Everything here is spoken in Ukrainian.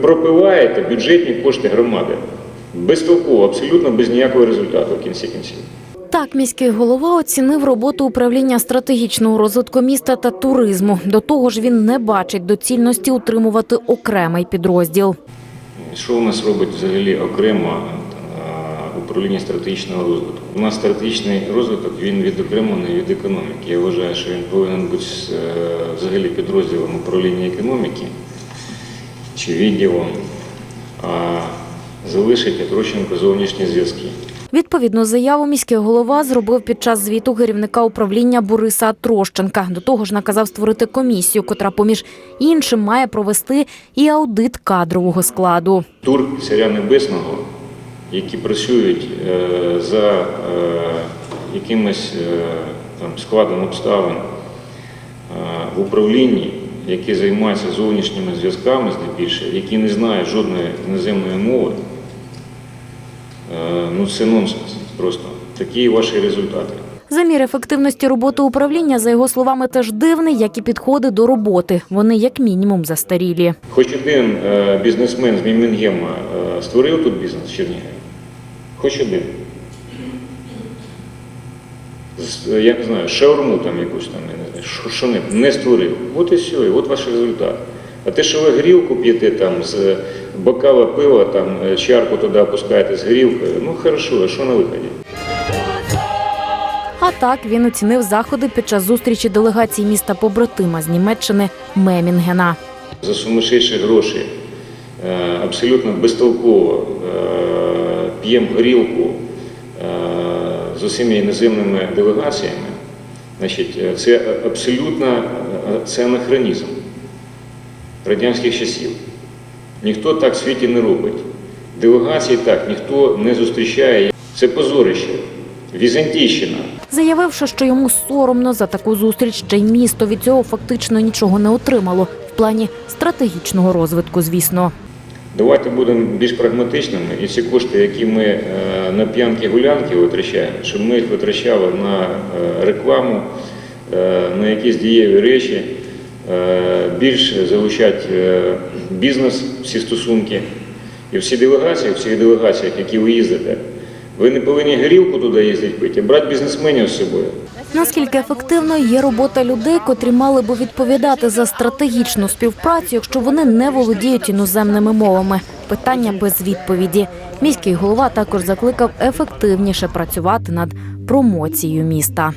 пропиваєте бюджетні кошти громади. Безтолково, абсолютно без ніякого результату в кінці кінців. Так, міський голова оцінив роботу управління стратегічного розвитку міста та туризму. До того ж, він не бачить доцільності утримувати окремий підрозділ. Що у нас робить взагалі окремо е, управління стратегічного розвитку? У нас стратегічний розвиток він відокремлений від економіки. Я вважаю, що він повинен бути е, взагалі підрозділом управління економіки чи відділом, а залишить Трощенко зовнішні зв'язки. Відповідну заяву міський голова зробив під час звіту керівника управління Бориса Трощенка. До того ж, наказав створити комісію, котра, поміж іншим, має провести і аудит кадрового складу. Тур Царя Небесного, які працюють е, за е, якимось е, там, складом обставин в управлінні, які займаються зовнішніми зв'язками здебільшого, які не знають жодної іноземної мови, е, ну це нонсенс просто. Такі ваші результати. Замір ефективності роботи управління, за його словами, теж дивний, як і підходи до роботи. Вони як мінімум застарілі. Хоч один е, бізнесмен з Мімінгема е, створив тут бізнес в Чернігові? Хоч один. Я не знаю, шаурму там якусь там, не знаю, що, що не, не створив. От і все, і от ваш результат. А те, що ви грілку п'єте там з бокала пива, там е, чарку туди опускаєте з грілкою, ну хорошо, а що на виході? А так він оцінив заходи під час зустрічі делегації міста побратима з Німеччини Мемінгена. за сумасшедші гроші, е, абсолютно безтолково е, п'ємо горілку з усіма іноземними делегаціями, значить, е, це абсолютно е, це анахронізм радянських часів. Ніхто так в світі не робить. Делегації так ніхто не зустрічає. Це позорище, Візантійщина. Заявивши, що йому соромно за таку зустріч, ще й місто від цього фактично нічого не отримало в плані стратегічного розвитку, звісно. Давайте будемо більш прагматичними і ці кошти, які ми е, на п'янки-гулянки витрачаємо, щоб ми їх витрачали на е, рекламу, е, на якісь дієві речі, більш залучати бізнес, всі стосунки. І всі делегації, в всіх делегаціях, які ви їздите, ви не повинні горілку туди їздити пити, а брати бізнесменів з собою. Наскільки ефективною є робота людей, котрі мали би відповідати за стратегічну співпрацю, якщо вони не володіють іноземними мовами? Питання без відповіді. Міський голова також закликав ефективніше працювати над промоцією міста.